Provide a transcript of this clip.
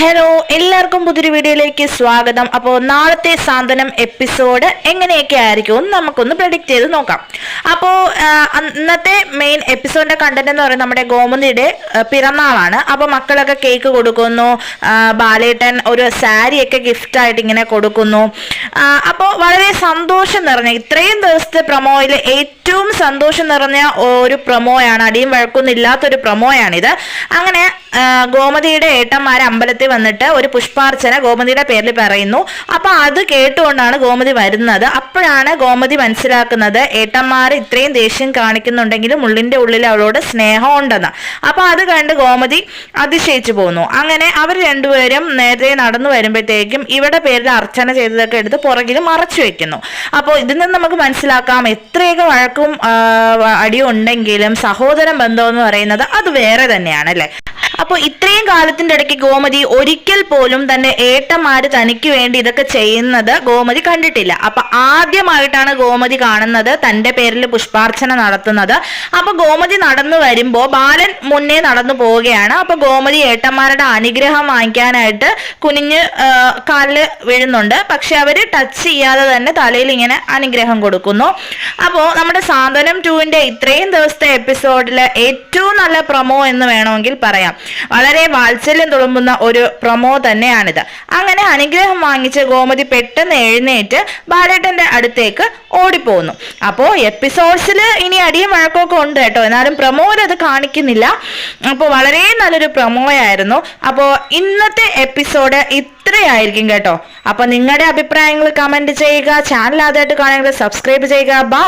Hello എല്ലാവർക്കും പുതിയൊരു വീഡിയോയിലേക്ക് സ്വാഗതം. അപ്പോൾ നാളത്തെ സാന്ത്വനം എപ്പിസോഡ് എങ്ങനെയൊക്കെ ആയിരിക്കും എന്ന് നമുക്കൊന്ന് പ്രഡിക്റ്റ് ചെയ്ത് നോക്കാം. അപ്പോൾ ഇന്നത്തെ മെയിൻ എപ്പിസോഡിന്റെ കണ്ടന്റ് എന്ന് പറയുന്നത് നമ്മുടെ ഗോമതിയുടെ പിറന്നാളാണ്. അപ്പോൾ മക്കളൊക്കെ കേക്ക് കൊടുക്കുന്നു. ബാലേട്ടൻ ഒരു സാരിയൊക്കെ ഗിഫ്റ്റായിട്ട് ഇങ്ങനെ കൊടുക്കുന്നു. അപ്പോൾ വളരെ സന്തോഷം നിറഞ്ഞ ഇത്രയും ദിവസത്തെ പ്രൊമോയിൽ ഏറ്റവും സന്തോഷം നിറഞ്ഞ ഒരു പ്രമോയാണ് അടിയും വഴക്കൊന്നും ഇല്ലാത്തൊരു പ്രമോയാണിത് അങ്ങനെ ഗോമതിയുടെ ഏട്ടന്മാരെ അമ്പലത്തിൽ വന്നിട്ട് ഒരു പുഷ്പാർച്ചന ഗോമതിയുടെ പേരിൽ പറയുന്നു. അപ്പൊ അത് കേട്ടുകൊണ്ടാണ് ഗോമതി വരുന്നത്. അപ്പോഴാണ് ഗോമതി മനസ്സിലാക്കുന്നത് ഏട്ടന്മാർ ഇത്രയും ദേഷ്യം കാണിക്കുന്നുണ്ടെങ്കിലും ഉള്ളിന്റെ ഉള്ളിൽ അവളോട് സ്നേഹം ഉണ്ടെന്ന് അപ്പൊ അത് കണ്ട് ഗോമതി അതിശയിച്ചു പോകുന്നു അങ്ങനെ അവർ രണ്ടുപേരും നേരത്തെ നടന്നു വരുമ്പോഴത്തേക്കും ഇവിടെ പേരിൽ അർച്ചന ചെയ്തതൊക്കെ എടുത്ത് പുറകിൽ മറച്ചു വെക്കുന്നു. അപ്പോൾ ഇതിൽ നിന്ന് നമുക്ക് മനസ്സിലാക്കാം എത്രയൊക്കെ വഴക്കും അടിയുണ്ടെങ്കിലും അടിയും ഉണ്ടെങ്കിലും സഹോദര ബന്ധം എന്ന് പറയുന്നത് അത് വേറെ തന്നെയാണ് അല്ലേ അപ്പോൾ ഇത്രയും കാലത്തിന്റെ ഇടയ്ക്ക് ഗോമതി ഒരിക്കൽ പോലും തന്റെ ഏട്ടന്മാര് തനിക്ക് വേണ്ടി ഇതൊക്കെ ചെയ്യുന്നത് ഗോമതി കണ്ടിട്ടില്ല. അപ്പൊ ആദ്യമായിട്ടാണ് ഗോമതി കാണുന്നത് തന്റെ പേരിൽ പുഷ്പാർച്ചന നടത്തുന്നത്. അപ്പൊ ഗോമതി നടന്നു വരുമ്പോ ബാലൻ മുന്നേ നടന്നു പോവുകയാണ്. അപ്പൊ ഗോമതി ഏട്ടന്മാരുടെ അനുഗ്രഹം വാങ്ങിക്കാനായിട്ട് കുനിഞ്ഞ് കാലിൽ വീഴുന്നുണ്ട്. പക്ഷെ അവർ ടച്ച് ചെയ്യാതെ തന്നെ തലയിൽ ഇങ്ങനെ അനുഗ്രഹം കൊടുക്കുന്നു. അപ്പോ നമ്മുടെ സാന്ത്വനം ടുവിന്റെ ഇത്രയും ദിവസത്തെ എപ്പിസോഡിൽ ഏറ്റവും നല്ല പ്രൊമോ എന്ന് വേണമെങ്കിൽ പറയാം. വളരെ വാത്സല്യം തുളുമ്പുന്ന ഒരു പ്രൊമോ തന്നെയാണിത്. അങ്ങനെ അനുഗ്രഹം വാങ്ങിച്ച ഗോമതി പെട്ടെന്ന് എഴുന്നേറ്റ് ബാലേട്ടന്റെ അടുത്തേക്ക് ഓടിപ്പോകുന്നു അപ്പോ എപ്പിസോഡ്സിൽ ഇനി അടിയും വഴക്കമൊക്കെ ഉണ്ട് കേട്ടോ. എന്നാലും പ്രൊമോയിൽ അത് കാണിക്കുന്നില്ല. അപ്പോൾ വളരെ നല്ലൊരു പ്രൊമോയായിരുന്നു. അപ്പോൾ ഇന്നത്തെ എപ്പിസോഡ് ഇത്രയായിരിക്കും കേട്ടോ. അപ്പോൾ നിങ്ങളുടെ അഭിപ്രായങ്ങൾ കമന്റ് ചെയ്യുക. ചാനൽ ആദ്യമായിട്ട് കാണുമെങ്കിൽ സബ്സ്ക്രൈബ് ചെയ്യുക. ബാ